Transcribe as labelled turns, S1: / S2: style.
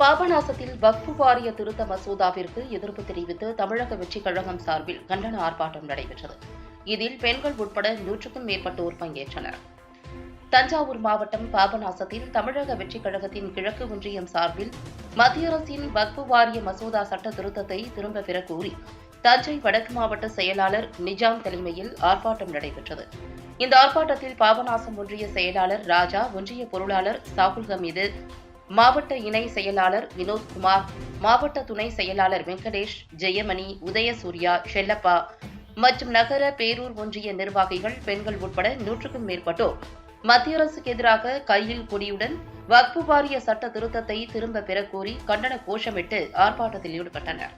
S1: பாபநாசத்தில் வக்ஃபு வாரிய திருத்த மசோதாவிற்கு எதிர்ப்பு தெரிவித்து தமிழக வெற்றிக் கழகம் சார்பில் கண்டன ஆர்ப்பாட்டம் நடைபெற்றது. இதில் பெண்கள் உட்பட நூற்றுக்கும் மேற்பட்டோர் பங்கேற்றனர். தஞ்சாவூர் மாவட்டம் பாபநாசத்தில் தமிழக வெற்றிக் கழகத்தின் கிழக்கு ஒன்றியம் சார்பில் மத்திய அரசின் வக்ஃபு வாரிய மசோதா சட்ட திருத்தத்தை திரும்ப பெற கோரி தஞ்சை வடக்கு மாவட்ட செயலாளர் நிஜாம் தலைமையில் ஆர்ப்பாட்டம் நடைபெற்றது. இந்த ஆர்ப்பாட்டத்தில் பாபநாசம் ஒன்றிய செயலாளர் ராஜா ஒன்றிய பொருளாளர் சாகுல் ஹமீது மாவட்ட இணை செயலாளர் வினோத்குமார் மாவட்ட துணை செயலாளர் வெங்கடேஷ் ஜெயமணி உதயசூர்யா ஷெல்லப்பா மற்றும் நகர பேரூர் ஒன்றிய நிர்வாகிகள் பெண்கள் உட்பட நூற்றுக்கும் மேற்பட்டோர். மத்திய அரசுக்கு எதிராக கையில் கொடியுடன் வக்பு வாரிய சட்ட திருத்தத்தை திரும்ப பெறக்கோரி கண்டன கோஷமிட்டு ஆர்ப்பாட்டத்தில் ஈடுபட்டனர்.